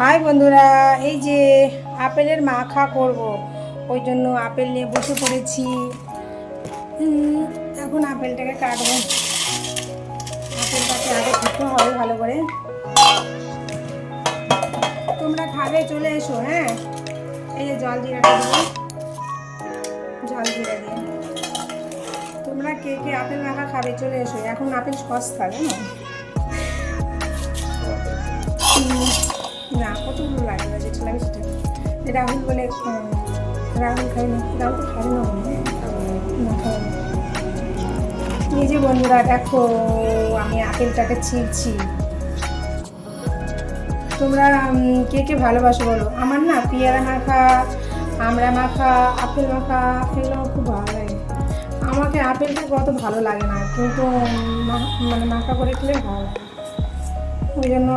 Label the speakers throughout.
Speaker 1: High বন্ধুরা, এই যে আপেলের মাখা করব, ওই জন্য আপেল নিয়ে বসে পড়েছি। এখন আপেলটাকে কাটবো। আপেলটাকে আগে ধুতে হবে ভালো করে। তোমরা খাবে, চলে এসো হ্যাঁ? এই যে জল জিরাটা দিয়ে জল জিরা দিয়ে তোমরা কে কে আপেল মাখা খাবে, চলে এসো। এখন আপেল সস্তা, জানো? না কতগুলো লাগে না যেটা লাগে সেটা রাহুল বলে রাহুল খাই না, রাহুল তো খাবে না এই যে বন্ধুরা, দেখো, আমি আপেলটাকে ছিঁড়ছি। তোমরা কে কে ভালোবাসো বলো? আমার না পেয়ারা মাখা, আমড়া মাখা, আপেল মাখা, এগুলো আমার খুব ভালো লাগে। আমাকে আপেলটা কত ভালো লাগে না, কিন্তু মানে মাখা করে খেলে ভালো লাগে ওই জন্য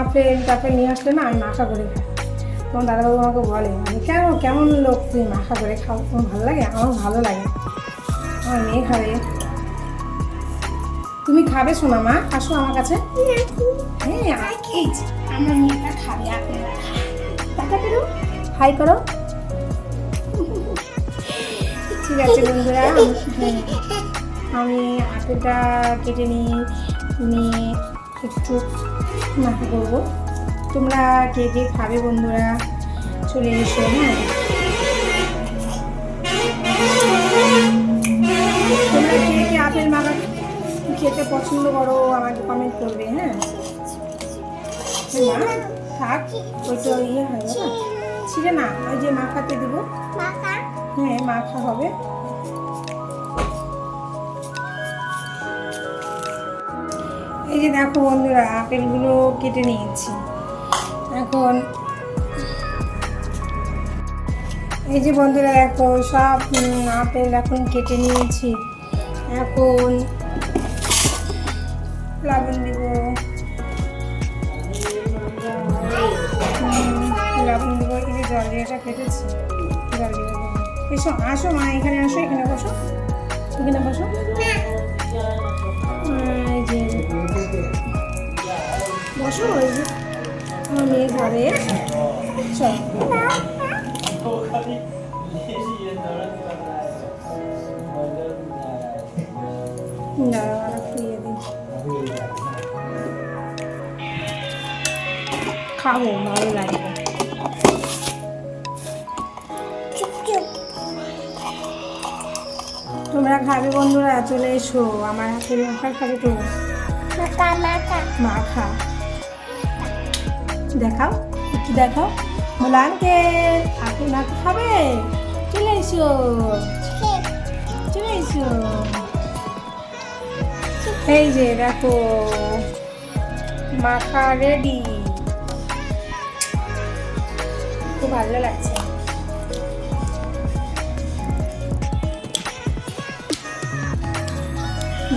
Speaker 1: আপেল টাপেল নিয়ে আসলে না আমি মাখা করে খাই। তোমার দাদাবাবু আমাকে বলে, আমি কেন, কেমন লোক তুমি মাখা করে খাও? তোমার ভালো লাগে? আমার ভালো লাগে। আমার মেয়ে খাবে। তুমি খাবে শোনা মা, আসো আমার কাছে। হ্যাঁ মেয়েটা খাবে হাই করো। ঠিক আছে বন্ধুরা, আমি আপেলটা কেটে নিই, নিয়ে একটু মাখা করব। তোমরা কে কে খাবে বন্ধুরা? চলে এসো হ্যাঁ? তোমরা কে কে আপেল মাখা খেতে পছন্দ করো আমাকে কমেন্ট করবে হ্যাঁ? না থাক ওই তো ইয়ে হয় না ছিঁড়ে না ওই যে মাখাতে দেবো। হ্যাঁ মাখা হবে। এই যে দেখো বন্ধুরা, আপেলগুলো কেটে নিয়েছি। এখন এই যে বন্ধুরা দেখো, সব আপেল এখন কেটে নিয়েছি। এখন লবণ দিব। লবণ দিব। এই যে জল দিয়েটা কেটেছি, জল দিয়ে এসো, আসো মা, এখানে আসো, এখানে বসো। এখানে বসো। বসো ওই যে আমার মেয়ে ঘরে দাঁড়াও আর দিই। খাব ভালো লাগবে। তোমরা খাবে বন্ধুরা চলে এসো। আমার হাতের মাখা খাবে তো? মাখা দেখাও, একটু দেখাও। মোলানকে আপনি মাখা খাবে? চলে এসো। চলে এসো। এই যে দেখো, মাখা রেডি খুব ভালো লাগছে।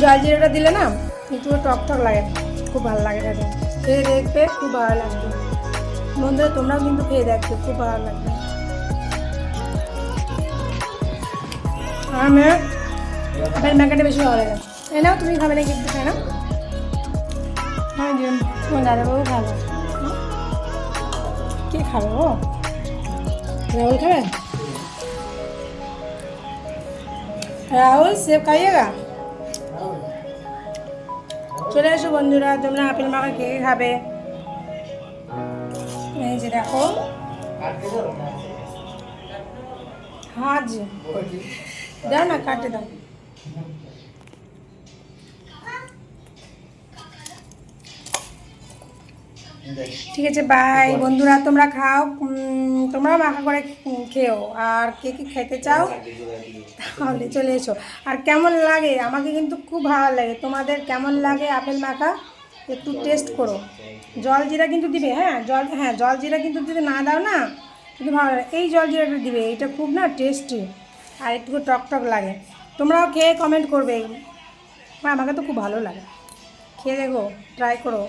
Speaker 1: জল জিরাটা দিলে না একটু টক টক লাগে। খুব ভালো লাগে খেতে খেয়ে দেখবে খুব ভালো লাগবে। বন্ধুরা তোমরাও কিন্তু খেয়ে দেখবে খুব ভালো লাগবে। আমার আপনার ম্যাকাটা বেশি ভালো লাগে। এই নাও তুমি খাবে নাকি একটু খাই না হ্যাঁ তোমার দাদাবাবু খাবে হুম? কে খাবে ও রাহুল খাবে? রাহুল সেব খাইয়েগা চলে এসো বন্ধুরা তোমরা আপেল মাখা কে খাবে? এই যে হাজ। দাও না, কাটে দাও। ঠিক আছে বাই বন্ধুরা, তোমরা খাও। তোমরাও মাখা করে খেও। আর কে কি খেতে চাও, তাহলে চলে এসো। আর কেমন লাগে? আমাকে কিন্তু খুব ভালো লাগে। তোমাদের কেমন লাগে আপেল মাখা? একটু টেস্ট করো। জল জিরা কিন্তু দিবে হ্যাঁ? জল হ্যাঁ জল জিরা কিন্তু যদি না দাও না, কিন্তু ভালো এই জল জিরাটা দিবে এটা খুব না টেস্টি আর একটু টক টক লাগে। তোমরাও খেয়ে কমেন্ট করবে। আমাকে তো খুব ভালো লাগে। খেয়ে দেখো ট্রাই করো।